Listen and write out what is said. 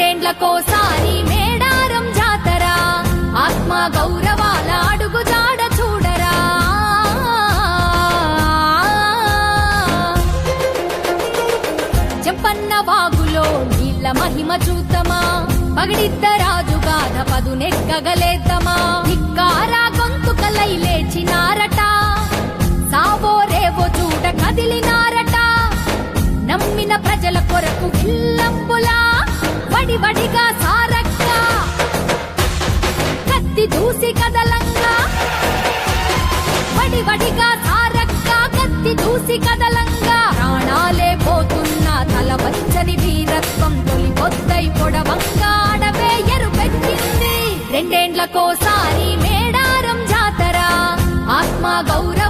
రెండేండ్లకోసారి మేడారం జాతర. ఆత్మ గౌరవాల అడుగు జాడ చూడరా. చెప్పన్న వాగులో నీళ్ళ మహిమ చూద్దామా. పగిడిద్ద రాజుగాథ పదు నెక్కగలేద్దామా ధిక్కారా గొంతుకలై లేచినారట సావో రేవో చూడ కదిలినారట నమ్మిన ప్రజల కొరకు వడివడిగా సారక్క. కత్తి దూసి కదలంగా. కత్తి దూసి కదలంగా. ప్రాణాలే పోతున్న తల వచ్చని వీరత్వం తొలి పొద్దై పొడవంగా అడవే రెండేండ్లకోసారి మేడారం జాతర. ఆత్మా గౌరవ